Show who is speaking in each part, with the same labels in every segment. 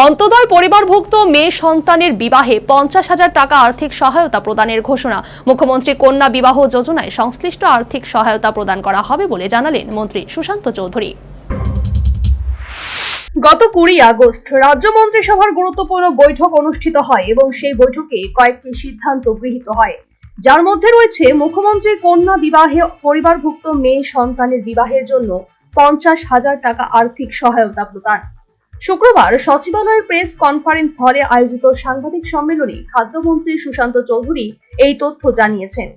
Speaker 1: অন্তদয় পরিবারভুক্ত মেয়ে সন্তানের বিবাহে পঞ্চাশ হাজার টাকা আর্থিক সহায়তা প্রদানের ঘোষণা। মুখ্যমন্ত্রী কন্যা বিবাহ যোজনায় সংশ্লিষ্ট আর্থিক সহায়তা প্রদান করা হবে বলে জানালেন মন্ত্রী সুশান্ত চৌধুরী। গত কুড়ি আগস্ট রাজ্য মন্ত্রিসভার গুরুত্বপূর্ণ বৈঠক অনুষ্ঠিত হয় এবং সেই বৈঠকে কয়েকটি সিদ্ধান্ত গৃহীত হয়। যার মধ্যে রয়েছে মুখ্যমন্ত্রী কন্যা বিবাহে পরিবারভুক্ত মেয়ে সন্তানের বিবাহের জন্য পঞ্চাশ হাজার টাকা আর্থিক সহায়তা প্রদান। শুক্রবার সচিবালয়ের প্রেস কনফারেন্স হলে আয়োজিত সাংবাদিক সম্মেলনে খাদ্যমন্ত্রী সুশান্ত চৌধুরী এই তথ্য জানিয়েছেন।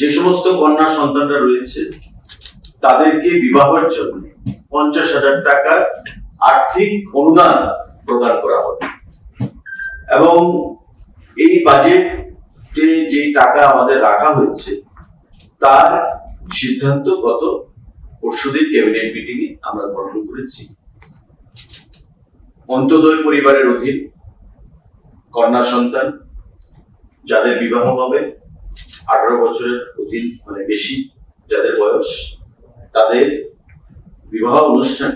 Speaker 2: যে সমস্ত কন্যা সন্তানরা রয়েছে, তাদেরকে বিবাহের জন্য পঞ্চাশ হাজার টাকার আর্থিক অনুদান প্রদান করা হবে। এবং এই বাজেটে যে টাকা আমাদের রাখা হয়েছে, তার সিদ্ধান্ত গত পরশুদিন ক্যাবিনেট মিটিং এ আমরা গ্রহণ করেছি। অন্তদয় পরিবারের অধীন কন্যা সন্তান যাদের বিবাহ হবে, আঠারো বছরের অধীন মানে বেশি যাদের বয়স, তাদের বিবাহ অনুষ্ঠান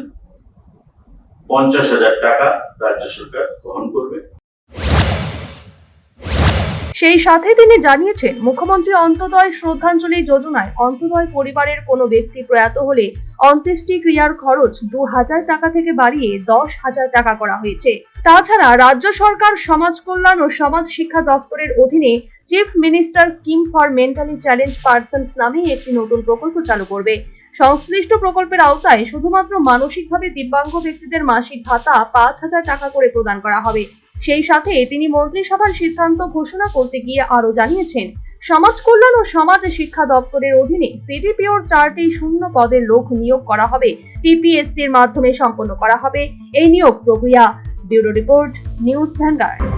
Speaker 2: পঞ্চাশ হাজার টাকা রাজ্য সরকার গ্রহণ করবে।
Speaker 1: সেই সাথে তিনি জানিয়েছেন, মুখ্যমন্ত্রী অন্তদয় শ্রদ্ধাঞ্জলি যোজনায় অন্তদয় পরিবারের কোনো ব্যক্তি প্রয়াত হলে অন্ত্যেষ্টি ক্রিয়ার খরচ দু হাজার টাকা থেকে বাড়িয়ে দশ হাজার টাকা করা হয়েছে। তাছাড়া রাজ্য সরকার সমাজ কল্যাণ ও সমাজ শিক্ষা দপ্তরের অধীনে chief minister scheme for mentally challenge persons নামে একটি নতুন প্রকল্প চালু করবে। সংশ্লিষ্ট প্রকল্পের আওতায় শুধুমাত্র মানসিকভাবে দিব্যাঙ্গ ব্যক্তিদের মাসিক ভাতা পাঁচ হাজার টাকা করে প্রদান করা হবে। সেই সাথে তিনি মন্ত্রিসভার সিদ্ধান্ত ঘোষণা করতে গিয়ে আরও জানিয়েছেন, সমাজ কল্যাণ ও সমাজ শিক্ষা দপ্তরের অধীনে সিডিপিওর চারটি শূন্য পদের লোক নিয়োগ করা হবে, টিপিএসসির মাধ্যমে সম্পন্ন করা হবে। এই নিয়োগ প্রক্রিয়া, ব্যুরো রিপোর্ট, নিউজ ভ্যানগার্ড।